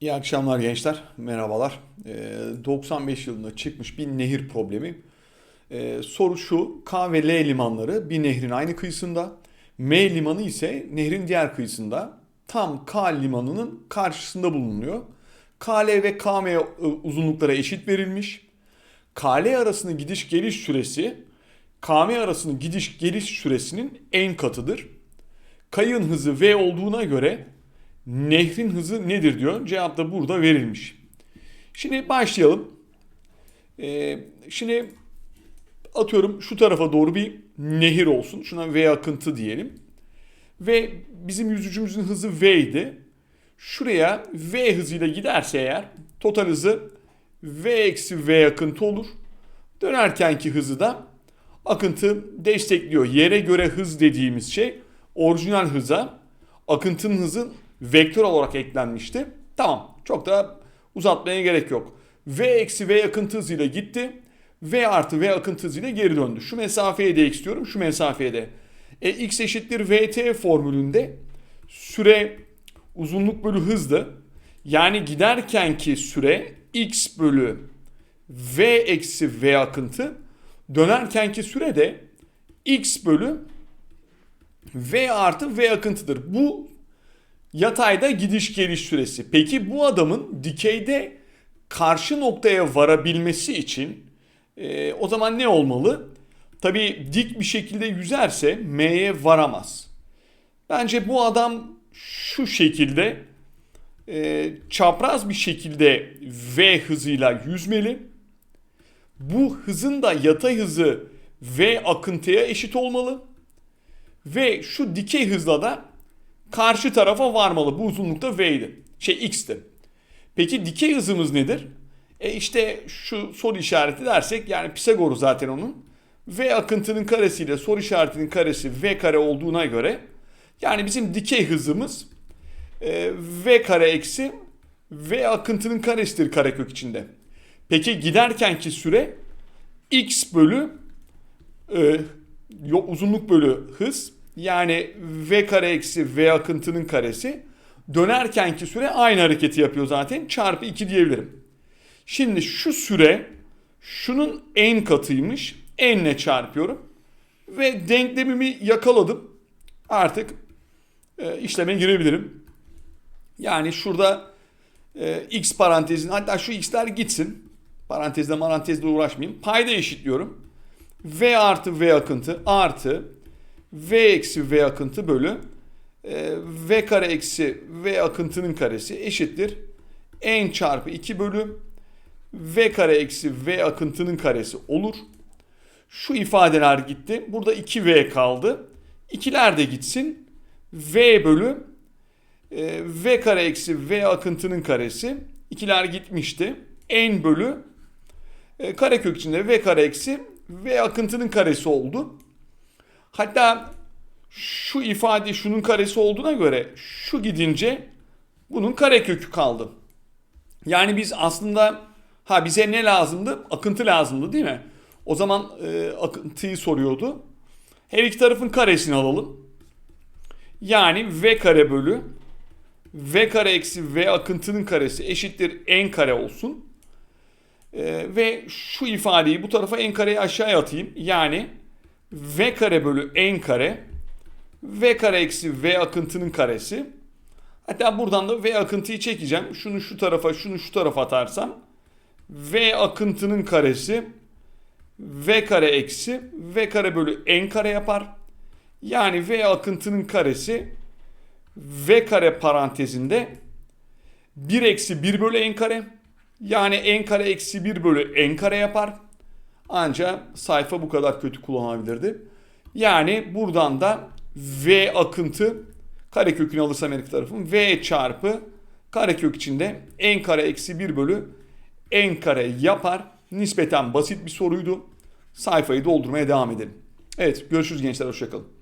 İyi akşamlar gençler, merhabalar. Ee, 95 yılında çıkmış bir nehir problemi. Ee, soru şu, K ve L limanları bir nehrin aynı kıyısında, M limanı ise nehrin diğer kıyısında. Tam K limanının karşısında bulunuyor. KL ve KM uzunluklara eşit verilmiş. KL arasının gidiş geliş süresi KM arasının gidiş geliş süresinin en katıdır. Kayın hızı V olduğuna göre nehrin hızı nedir diyor. Cevap da burada verilmiş. Şimdi başlayalım. Ee, şimdi atıyorum şu tarafa doğru bir nehir olsun. Şuna V akıntı diyelim. Ve bizim yüzücümüzün hızı V idi. Şuraya V hızıyla giderse eğer total hızı V eksi V akıntı olur. Dönerkenki hızı da akıntı destekliyor. Yere göre hız dediğimiz şey orijinal hıza akıntının hızı vektör olarak eklenmişti. Tamam çok da uzatmaya gerek yok. V eksi V akıntı hızıyla gitti. V artı V akıntı hızıyla geri döndü. Şu mesafeye de x diyorum şu mesafeye de. E, x eşittir vt formülünde süre uzunluk bölü hızdı. Yani giderkenki süre x bölü v eksi v akıntı dönerkenki süre de x bölü v artı v akıntıdır. Bu yatayda gidiş geliş süresi. Peki bu adamın dikeyde karşı noktaya varabilmesi için e, o zaman ne olmalı? Tabii dik bir şekilde yüzerse M'ye varamaz. Bence bu adam şu şekilde e, çapraz bir şekilde V hızıyla yüzmeli. Bu hızın da yatay hızı V akıntıya eşit olmalı. Ve şu dikey hızla da karşı tarafa varmalı. Bu uzunlukta V'ydi. Şey X'ti. Peki dikey hızımız nedir? E işte şu soru işareti dersek yani Pisagor zaten onun. V akıntının karesiyle soru işaretinin karesi V kare olduğuna göre yani bizim dikey hızımız e, V kare eksi V akıntının karesidir karekök içinde. Peki giderkenki süre X bölü e, uzunluk bölü hız yani V kare eksi V akıntının karesi dönerkenki süre aynı hareketi yapıyor zaten çarpı 2 diyebilirim. Şimdi şu süre şunun en katıymış. N'le çarpıyorum. Ve denklemimi yakaladım. Artık e, işleme girebilirim. Yani şurada e, x parantezin hatta şu x'ler gitsin. Parantezle parantezle uğraşmayayım. Payda eşitliyorum. V artı V akıntı artı V eksi V akıntı bölü e, V kare eksi V akıntının karesi eşittir. N çarpı 2 bölü V kare eksi V akıntının karesi olur. Şu ifadeler gitti. Burada 2V kaldı. İkiler de gitsin. V bölü e, V kare eksi V akıntının karesi. İkiler gitmişti. N bölü e, karekök içinde V kare eksi V akıntının karesi oldu. Hatta şu ifade şunun karesi olduğuna göre şu gidince bunun karekökü kaldı. Yani biz aslında ha bize ne lazımdı? Akıntı lazımdı değil mi? O zaman e, akıntıyı soruyordu. Her iki tarafın karesini alalım. Yani v kare bölü v kare eksi v akıntının karesi eşittir n kare olsun. E, ve şu ifadeyi bu tarafa n kareyi aşağıya atayım. Yani v kare bölü n kare v kare eksi v akıntının karesi. Hatta buradan da v akıntıyı çekeceğim. Şunu şu tarafa şunu şu tarafa atarsam v akıntının karesi v kare eksi v kare bölü n kare yapar. Yani v akıntının karesi v kare parantezinde 1 eksi 1 bölü n kare. Yani n kare eksi 1 bölü n kare yapar. Ancak sayfa bu kadar kötü kullanabilirdi. Yani buradan da v akıntı karekökünü alırsam her iki tarafın v çarpı karekök içinde n kare eksi 1 bölü n kare yapar. Nispeten basit bir soruydu. Sayfayı doldurmaya devam edelim. Evet görüşürüz gençler hoşçakalın.